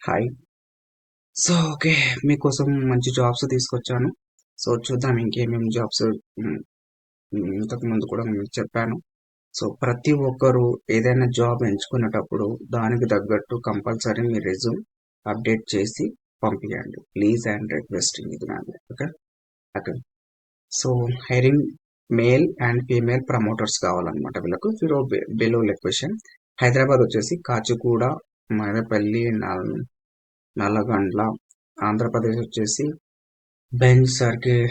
Hi so okay మీకోసం మంచి jobs తీసుకొచ్చాను. సో చూద్దాం ఇంకేమేమి జాబ్స్ ఇంతకు ముందు కూడా మీకు చెప్పాను. సో ప్రతి ఒక్కరు ఏదైనా జాబ్ ఎంచుకునేటప్పుడు దానికి తగ్గట్టు కంపల్సరీ మీ రెజ్యూమ్ అప్డేట్ చేసి పంపించండి ప్లీజ్ అండ్ రిక్వెస్టింగ్ ఇది నాది okay okay so hiring male and female promoters కావాలన్నమాట వీళ్ళకు. ఫిరో బెలో క్వశ్చన్ హైదరాబాద్ వచ్చేసి కాచిగూడ మదపల్లి నల్ నల్లగండ్ల ఆంధ్రప్రదేశ్ వచ్చేసి Benz circle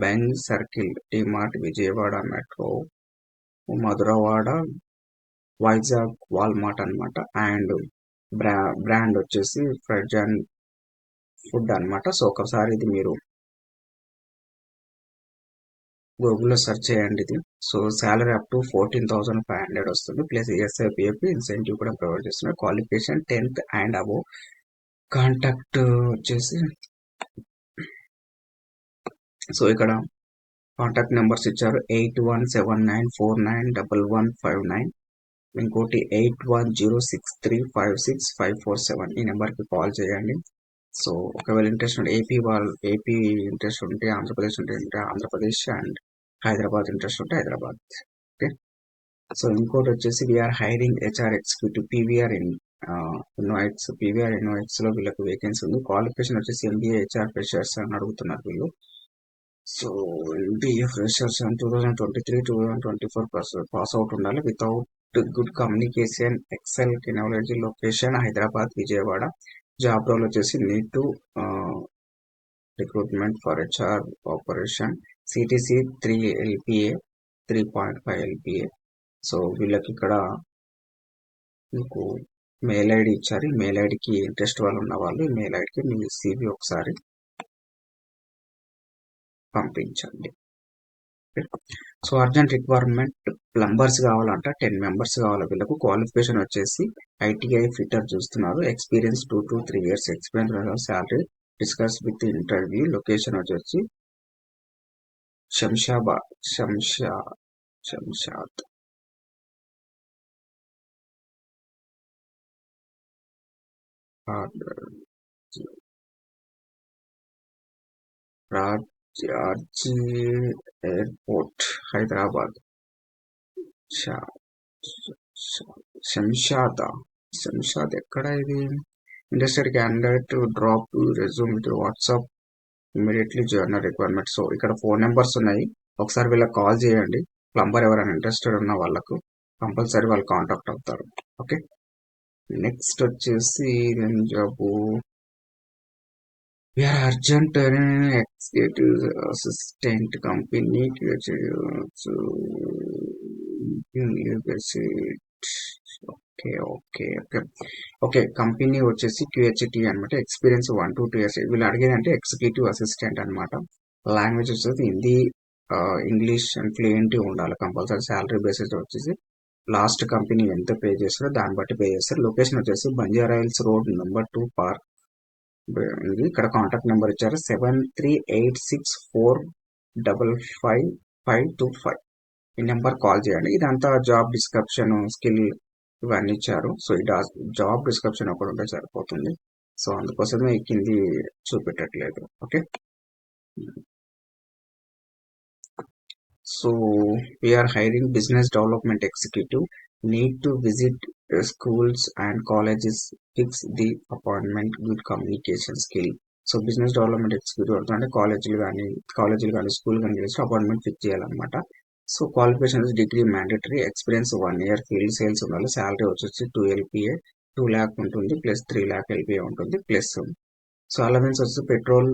Benz circle DMart Vijayawada metro Madhurawada Vizag Walmart అనమాట అండ్ బ్రా బ్రాండ్ వచ్చేసి ఫ్రెడ్ అండ్ ఫుడ్ అనమాట సో ఒకసారి ఇది మీరు గూగుల్లో సెర్చ్ చేయండి ఇది. So salary up to fourteen thousand five hundred వస్తుంది. ప్లస్ ఎస్ఐపిఎఫ్ ఇన్సెంటివ్ కూడా ప్రొవైడ్ చేస్తున్నారు. Qualification tenth and above contact వచ్చేసి సో ఇక్కడ కాంటాక్ట్ నెంబర్స్ ఇచ్చారు. Eight one seven nine four nine double one five nine. ఇంకోటి eight one zero six three five six five four seven. ఈ నెంబర్కి call చేయండి. So ఒకవేళ interest ఉంటే AP వాళ్ళు ఏపీ ఇంట్రెస్ట్ ఉంటే ఆంధ్రప్రదేశ్ ఉంటే ఉంటే ఆంధ్రప్రదేశ్ అండ్ హైదరాబాద్ ఇంట్రెస్ట్ ఉంటే హైదరాబాద్. ఓకే? సో ఇంకోటి వచ్చేసి we're hiring HR executive PVR in invites PVR ఇన్వైట్స్లో వీళ్ళకి వేకెన్సీ ఉంది. క్వాలిఫికేషన్ వచ్చేసి ఎంబీఏ హెచ్ఆర్ ఫ్రెషర్స్ అని అడుగుతున్నారు వీళ్ళు. So MBA freshers two thousand twenty three two thousand twenty four pass out ఉండాలి. Without good communication excel technology location Hyderabad Vijayawada job role వచ్చేసి neat to recruitment for HR operation CTC three LPA three point five LPA so వీళ్ళకి ఇక్కడ మీకు mail ID ఇచ్చారు. ఈ mail ఐడికి interest వాళ్ళు ఉన్న వాళ్ళు ఈ మెయిల్ ఐడికి మీ సివి ఒకసారి పంపించండి. సో అర్జెంట్ రిక్వైర్మెంట్ ప్లంబర్స్ కావాలంట. టెన్ మెంబర్స్ కావాలి వీళ్ళకు. క్వాలిఫికేషన్ వచ్చేసి ఐటీఐ ఫిట్టర్ చూస్తున్నారు. Experience two to three years experience salary discuss with interview location వచ్చేసి శంషాబాద్ శంషా శంషాద్ జార్జి ఎయిర్పోర్ట్ హైదరాబాద్ శంషాద శంషాద్ ఎక్కడ ఇది? Industrial candidate drop resume with WhatsApp immediately general requirement. So ఇక్కడ ఫోన్ నెంబర్స్ ఉన్నాయి. ఒకసారి వీళ్ళకి కాల్ చేయండి. ప్లంబర్ ఎవరైనా ఇంట్రెస్టెడ్ ఉన్న వాళ్ళకు కంపల్సరీ వాళ్ళు కాంటాక్ట్ అవుతారు. ఓకే? నెక్స్ట్ వచ్చేసి job we're urgent executive assistant company okay okay okay okay company వచ్చేసి క్యూహెచ్టి అనమాట experience one to two years వీళ్ళు అడిగేది అంటే ఎగ్జిక్యూటివ్ అసిస్టెంట్ అనమాట లాంగ్వేజ్ వచ్చేసి హిందీ ఇంగ్లీష్ అండ్ ఫ్లూయెంట్ ఉండాలి కంపల్సరీ శాలరీ బేసిస్ వచ్చేసి. లాస్ట్ కంపెనీ ఎంత పే చేస్తారో దాన్ని బట్టి పే చేస్తారు. లొకేషన్ వచ్చేసి Banjara Hills road number two park ఇది ఇక్కడ కాంటాక్ట్ నెంబర్ ఇచ్చారు. Seven three eight six four double five five two five ఈ నెంబర్ కాల్ చేయండి. ఇదంతా జాబ్ డిస్క్రిప్షన్ స్కిల్ ఇవన్నీ ఇచ్చారు. సో ఈ జాబ్ డిస్క్రిప్షన్ ఒకటి ఉంటే సరిపోతుంది. సో అందుకోసమే కింది చూపెట్టట్లేదు. Okay so we're hiring business development executive need to visit schools and colleges fix the appointment good communication skill. So business development executive అంటే కాలేజీలు కానీ కాలేజీలు కానీ స్కూల్ కానీ చేసి అపాయింట్మెంట్ ఫిక్స్ చేయాలన్నమాట. So qualification degree mandatory experience one year field sales ఉండాలి. Salary వచ్చేసి టూ ఎల్పిఏ టూ ల్యాక్ ఉంటుంది. ప్లస్ త్రీ ల్యాక్ ఎల్పిఏ ఉంటుంది. ప్లస్ సో అలవెన్స్ వచ్చి petrol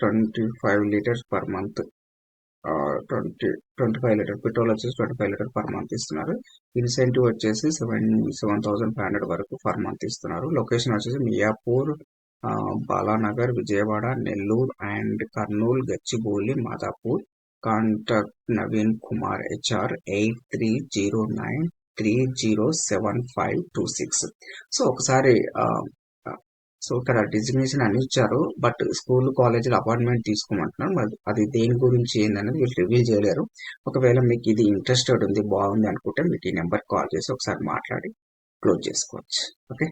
twenty five litres per month twenty twenty five litre petrol వచ్చేసి twenty five litre per month ఇస్తున్నారు. Incentive వచ్చేసి seven seven thousand five hundred వరకు per month ఇస్తున్నారు. Location వచ్చేసి Miyapur Balanagar Vijayawada Nellore and Kurnool Gachibowli Madhapur. Contact Naveen Kumar HR eight three zero nine three zero seven five two six. So ఒకసారి so ఇక్కడ designation అని ఇచ్చారు. But school కాలేజీలో appointment తీసుకోమంటున్నారు. మరి అది దేని గురించి ఏందనేది వీళ్ళు రివీల్ చేయలేరు. ఒకవేళ మీకు ఇది ఇంట్రెస్టెడ్ ఉంది బాగుంది అనుకుంటే మీకు ఈ నెంబర్ కాల్ చేసి ఒకసారి మాట్లాడి క్లోజ్ చేసుకోవచ్చు. ఓకే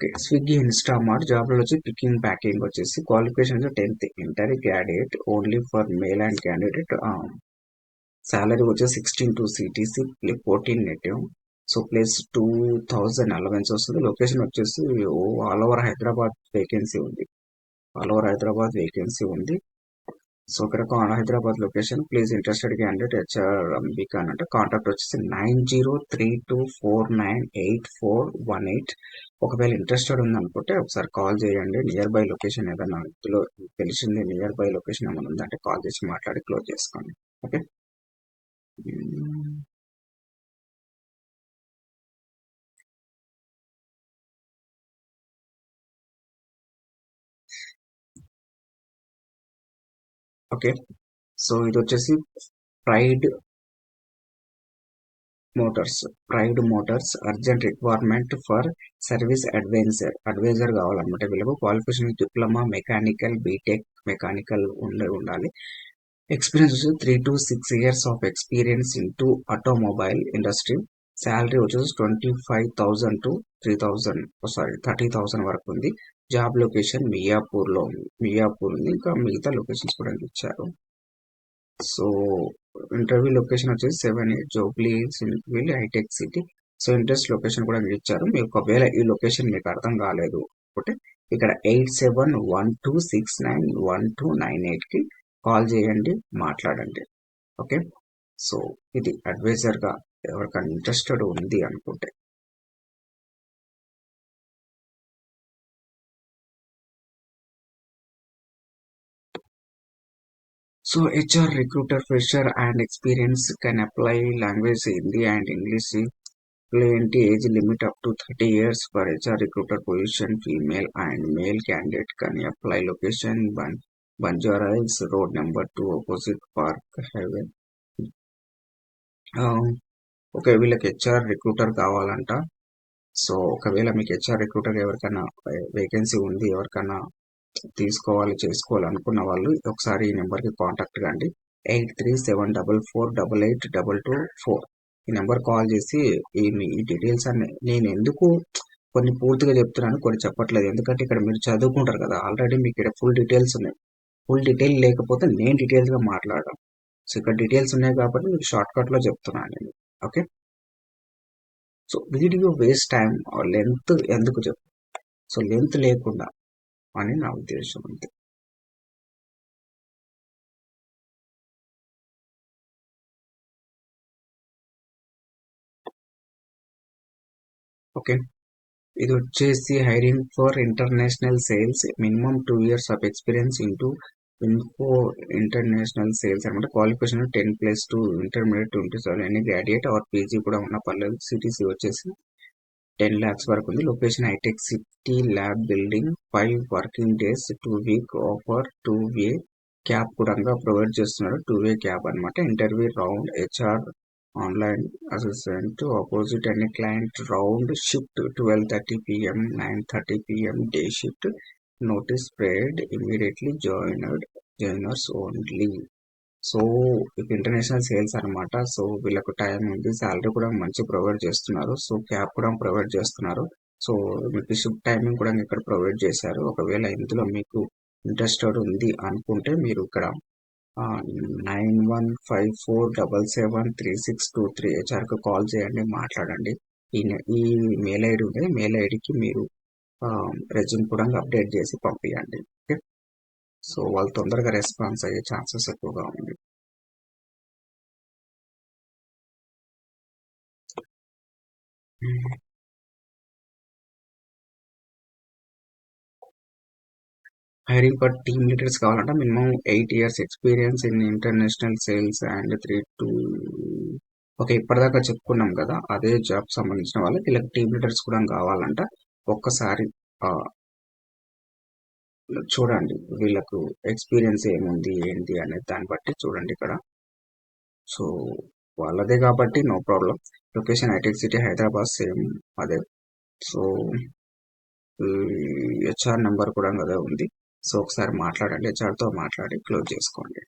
ఓకే స్విగ్గీ ఇన్స్టామార్ట్ జాబ్లో వచ్చి పికింగ్ ప్యాకింగ్ వచ్చేసి qualification tenth inter graduate only for male and candidate salary వచ్చేసి sixteen to CTC fourteen native so plus two thousand allowance వస్తుంది. లొకేషన్ వచ్చేసి ఆల్ ఓవర్ హైదరాబాద్ వేకెన్సీ ఉంది. All over Hyderabad vacancy ఉంది. So ఇక్కడ Hyderabad location please interested candidate HR Ambika అంటే contact వచ్చేసి nine zero three two four nine eight four one eight ఒకవేళ interested ఉందనుకుంటే ఒకసారి కాల్ చేయండి. నియర్ బై లొకేషన్ ఏదైనా ఇందులో తెలిసింది నియర్ బై లొకేషన్ ఏమైనా ఉందంటే కాల్ చేసి మాట్లాడి క్లోజ్ చేసుకోండి. Okay okay. సో ఇది వచ్చేసి Pride Motors Pride Motors urgent requirement for service advisor advisor కావాలన్నమాట వీళ్ళకు. Qualification diploma mechanical BTech mechanical ఉండే ఉండాలి. ఎక్స్పీరియన్స్ వచ్చేసి three to six years of experience in to automobile industry salary వచ్చేసి twenty five thousand to three thousand sorry thirty thousand వరకు ఉంది. Job location మియాపూర్లో ఉంది. మియాపూర్ ఉంది. ఇంకా మిగతా లొకేషన్స్ కూడా ఇచ్చారు. సో ఇంటర్వ్యూ లొకేషన్ వచ్చేసి సెవెన్ ఎయిట్ జోబ్లీ సింక్విల్ Hitech City so interest location కూడా ఇచ్చారు. మీకు ఒకవేళ ఈ లొకేషన్ మీకు అర్థం కాలేదు ఒకటి ఇక్కడ eight seven one two six nine one two nine ఎయిట్కి కాల్ చేయండి మాట్లాడండి. ఓకే? సో ఇది అడ్వైజర్గా ఎవరికైనా ఇంట్రెస్టెడ్ ఉంది అనుకుంటే. So HR recruiter fresher and experience can apply language Hindi and English fluent age limit up to thirty years for HR recruiter position female and male candidate కానీ apply location బండ్ Banjara road number two opposite park highway okay వీళ్ళకి HR recruiter కావాలంట. So ఒకవేళ మీకు HR recruiter ఎవరికైనా vacancy ఉంది ఎవరికైనా తీసుకోవాలి చేసుకోవాలనుకున్న వాళ్ళు ఒకసారి ఈ నెంబర్కి కాంటాక్ట్ కండి. Eight three seven double four double eight double two four. ఈ నెంబర్ కాల్ చేసి ఈ మీ ఈ డీటెయిల్స్ అన్ని నేను ఎందుకు కొన్ని పూర్తిగా చెప్తున్నాను కొన్ని చెప్పట్లేదు. ఎందుకంటే ఇక్కడ మీరు చదువుకుంటారు కదా ఆల్రెడీ మీకు ఇక్కడ ఫుల్ డీటెయిల్స్ ఉన్నాయి. ఫుల్ డీటెయిల్ లేకపోతే నేను డీటెయిల్స్గా మాట్లాడడం సో ఇక్కడ డీటెయిల్స్ ఉన్నాయి కాబట్టి మీకు షార్ట్కట్లో చెప్తున్నాను నేను. Okay? So video waste time length ఎందుకు చెప్పు? సో లెంత్ లేకుండా అని నా ఉద్దేశం అంతే. ఓకే? ఇది వచ్చేసి hiring for international sales minimum two years of experience into info international sales అనమాట. Qualification ten plus two intermediate twenty seven ఎన్ని గ్రాడ్యుయేట్ ఆర్ పీజీ కూడా ఉన్న పర్లేదు సిటీసీ వచ్చేసి టెన్ ల్యాక్స్ వరకు ఉంది. Location Hitech City lab building five working days two week offer two way cab కూడా provide చేస్తున్నారు. టూ వే క్యాబ్ అనమాట. Interview round HR online assistant opposite అనే client round shift twelve thirty PM nine thirty PM day shift notice spread immediately joined joiners only so ఇప్పుడు international sales అనమాట so వీళ్ళకు time ఉంది. Salary కూడా మంచి provide చేస్తున్నారు. So cab కూడా provide చేస్తున్నారు. సో మీకు షిఫ్ట్ టైమింగ్ కూడా ఇక్కడ ప్రొవైడ్ చేశారు. ఒకవేళ ఇందులో మీకు ఇంట్రెస్టెడ్ ఉంది అనుకుంటే మీరు ఇక్కడ nine one five four double seven three six two three హెచ్ఆర్కి call చేయండి మాట్లాడండి. ఈ ఈ మెయిల్ ఐడి ఉంది. మెయిల్ ఐడికి మీరు రెజ్యూమ్ కూడా అప్డేట్ చేసి పంపించండి ఓకే సో వాళ్ళు తొందరగా రెస్పాన్స్ అయ్యే ఛాన్సెస్ ఎక్కువగా ఉంది హైరింగ్ ఫర్ టీమ్ లీడర్స్ కావాలంటే minimum eight years experience in international sales and three two okay ఇప్పటిదాకా చెప్పుకున్నాం కదా అదే జాబ్ సంబంధించిన వాళ్ళకి ఇలా టీమ్ లీడర్స్ కూడా కావాలంట. ఒక్కసారి చూడండి వీళ్ళకు ఎక్స్పీరియన్స్ ఏముంది ఏంటి అనేది దాన్ని బట్టి చూడండి ఇక్కడ. సో వాళ్ళదే కాబట్టి no problem. Location Hitech City Hyderabad same అదే. సో హెచ్ఆర్ నెంబర్ కూడా అదే ఉంది. సో ఒకసారి మాట్లాడండి హెచ్ఆర్తో మాట్లాడి క్లోజ్ చేసుకోండి.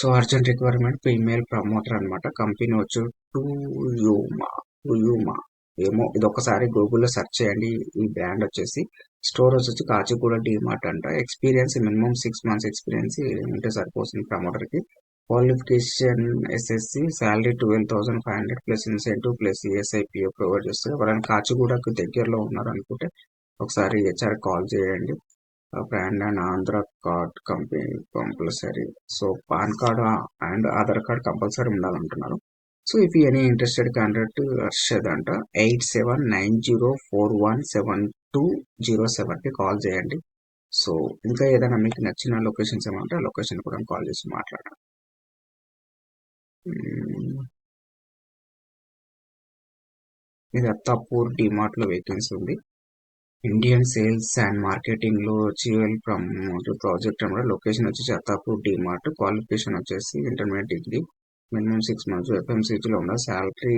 So urgent requirement female promoter అనమాట కంపెనీ వచ్చి టూ యూమా టూ యూమా ఏమో ఇది ఒకసారి గూగుల్లో సెర్చ్ చేయండి. ఈ బ్రాండ్ వచ్చేసి స్టోర్ వచ్చి కాచిగూడ డిమార్ట్ అంట. Experience minimum six months experience ఉంటే సరిపోతుంది ప్రమోటర్కి. Qualification SSC salary twelve thousand five hundred plus incentive plus ESI PO provide చేస్తారు. ఎవరైనా కాచిగూడకు దగ్గరలో ఉన్నారు అనుకుంటే ఒకసారి హెచ్ఆర్ కాల్ చేయండి. Brand and Andhra card company compulsory so PAN card and Aadhaar card compulsory ఉండాలంటున్నారు. So if any interested candidate Arshad అంట eight seven nine zero four one seven two zero సెవెన్కి కాల్ చేయండి. So ఇంకా ఏదైనా మీకు నచ్చిన locations ఏమంటే ఆ location కూడా కాల్ చేసి మాట్లాడండి. Hmm. ఇది అత్తాపూర్ డిమార్ట్లో వేకెన్సీ ఉంది. ఇండియన్ సేల్స్ అండ్ మార్కెటింగ్లో జిఎల్ ఫ్రమ్ ప్రాజెక్ట్ అనమాట లొకేషన్ వచ్చేసి అత్తాపూర్ డిమార్ట్ క్వాలిఫికేషన్ వచ్చేసి intermediate degree minimum six months ఎఫ్ఎంసీజీలో ఉన్న salary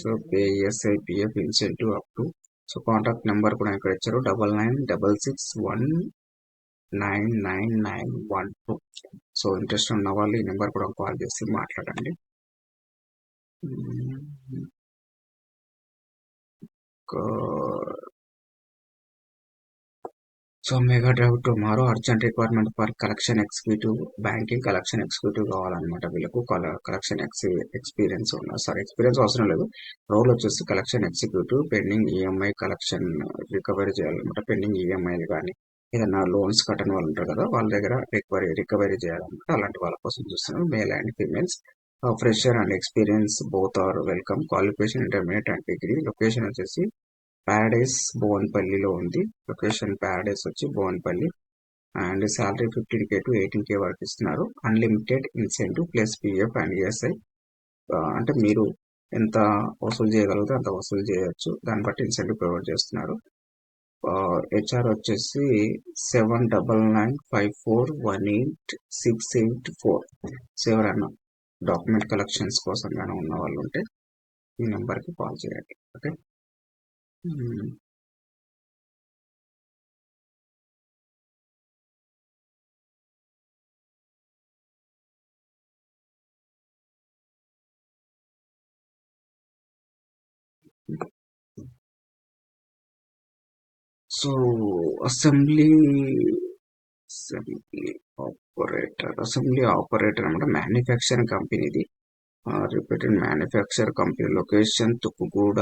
so పేఎస్ఐ PF incentive up to so contact number కూడా ఇక్కడ ఇచ్చారు. Double nine double six one nine nine nine one two so interest ఉన్న వాళ్ళు ఈ నెంబర్ కూడా కాల్ చేసి మాట్లాడండి. మ్మ్. So mega drive tomorrow urgent requirement for collection executive banking collection executive కావాలన్నమాట వీళ్ళకు. కలెక్షన్ ఎక్స్పీరియన్స్ ఉన్న సారీ ఎక్స్పీరియన్స్ అవసరం లేదు. రోల్ వచ్చేసి collection executive pending EMI collection recovery చేయాలన్నమాట. పెండింగ్ ఈఎంఐలు కానీ ఏదైనా లోన్స్ కట్టని వాళ్ళు ఉంటారు కదా వాళ్ళ దగ్గర రికవరీ రికవరీ చేయాలన్నమాట. అలాంటి వాళ్ళ కోసం చూస్తున్నాం. Male and females. Fresher and experience both are welcome. Qualification intermediate and degree. Location వచ్చేసి ప్యారడైస్ భువన్పల్లిలో ఉంది. లొకేషన్ ప్యారడైస్ వచ్చి Bowenpally and salary fifteen K to eighteen K వరకు ఇస్తున్నారు. Unlimited incentive plus PF and ESI అంటే మీరు ఎంత వసూలు చేయగలిగితే అంత వసూలు చేయొచ్చు. దాన్ని బట్టి ఇన్సెంటివ్ ప్రొవైడ్ చేస్తున్నారు. Uh, హెచ్ఆర్ వచ్చేసి seven double nine five four one eight six eight four so ఎవరైనా డాక్యుమెంట్ కలెక్షన్స్ కోసం కానీ ఉన్న వాళ్ళు ఉంటే ఈ నెంబర్కి కాల్ చేయండి. Okay so assembly assembly operator assembly operator అనమాట మ్యానుఫ్యాక్చరింగ్ కంపెనీది repeated manufacture company location Tukkuguda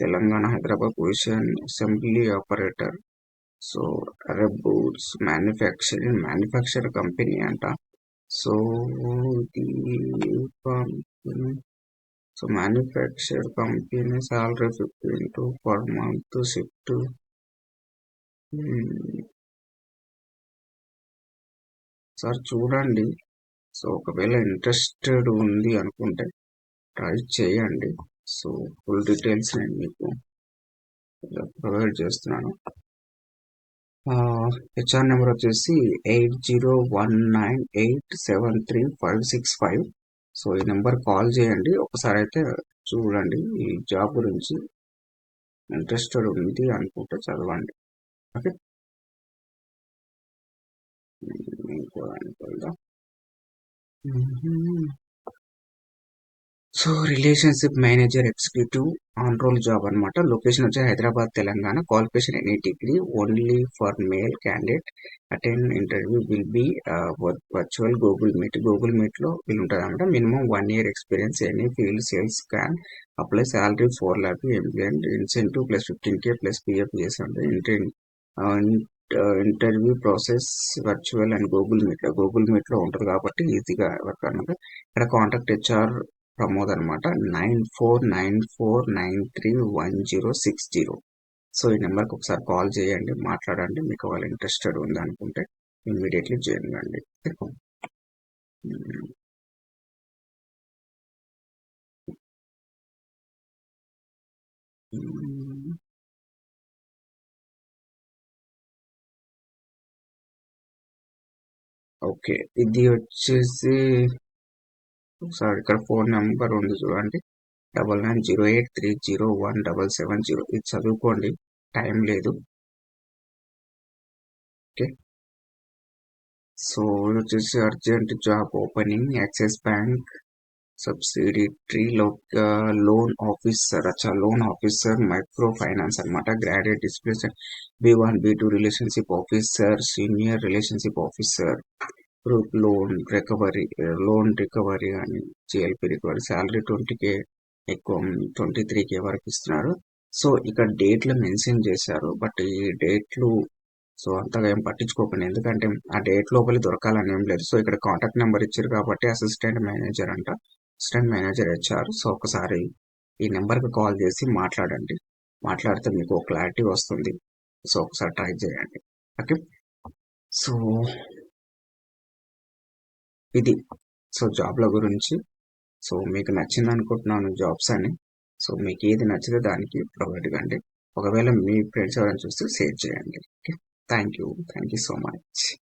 Telangana Hyderabad position assembly operator. So Arab boots manufacturing manufacture company అంట. So so manufacture company salary fifteen to per month shift. Sir చూడండి. So ఒకవేళ interested ఉంది అనుకుంటే try చేయండి. So full details నేను మీకు provide చేస్తున్నాను. HR number వచ్చేసి eight zero one nine eight seven three five six five. So ఈ నెంబర్ కాల్ చేయండి. ఒకసారి అయితే చూడండి ఈ జాబ్ గురించి. ఇంట్రెస్టెడ్ ఉంది అనుకుంటే చదవండి. ఓకే. ఇంకో దానికి వెళ్దాం. So relationship manager executive on role job అనమాట లొకేషన్ వచ్చి Hyderabad Telangana. Qualification any degree only for male candidate attend interview will be virtual Google Meet Google మీట్లో వీళ్ళు ఉంటుంది అనమాట minimum one year experience any field sales can apply salary four lakh employ incentive plus fifteen K plus PF చేసి ఉంటుంది interview process virtual and Google Meet Google మీట్లో ఉంటుంది కాబట్టి ఈజీగా వర్క్ అనమాట ఇక్కడ కాంటాక్ట్ హెచ్ఆర్ ప్రమోద్ అనమాట nine four nine four nine three one zero six zero. So ఈ నెంబర్కి ఒకసారి కాల్ చేయండి మాట్లాడండి. మీకు వాళ్ళు ఇంట్రెస్టెడ్ ఉంది అనుకుంటే ఇమ్మీడియట్లీ జాయిన్ ఓకే. ఇది వచ్చేసి ఒకసారి ఇక్కడ ఫోన్ నెంబర్ ఉంది చూడండి. Double nine zero eight three zero one double seven zero. ఇది చదువుకోండి టైం లేదు. ఓకే. సో ఇది వచ్చేసి urgent job opening Axis bank subsidiary loan officer అచ్చా లోన్ ఆఫీసర్ మైక్రో ఫైనాన్స్ అనమాట graduate displace B one B two relationship officer senior relationship officer. Loan recovery loan recovery అని GLP recovery salary twenty K ఎక్కువ twenty three కే వరకు ఇస్తున్నారు. So ఇక్కడ డేట్లు mention చేశారు but ఈ డేట్లు సో అంతగా ఏం పట్టించుకోకండి. ఎందుకంటే ఆ డేట్ లోపలి దొరకాలని ఏం లేదు. సో ఇక్కడ కాంటాక్ట్ నెంబర్ ఇచ్చారు కాబట్టి అసిస్టెంట్ మేనేజర్ అంట అసిస్టెంట్ మేనేజర్ ఇచ్చారు సో ఒకసారి ఈ నెంబర్కి కాల్ చేసి మాట్లాడండి. మాట్లాడితే మీకు క్లారిటీ వస్తుంది. సో ఒకసారి ట్రై చేయండి. ఓకే. సో ఇది. సో జాబ్ల గురించి. సో మీకు నచ్చింది అనుకుంటున్నాను జాబ్స్ అని. సో మీకు ఏది నచ్చితే దానికి ప్రొవైడ్ కండి ఒకవేళ మీ ఫ్రెండ్స్ ఎవరైనా చూస్తే షేర్ చేయండి. Okay? Thank you thank you so much.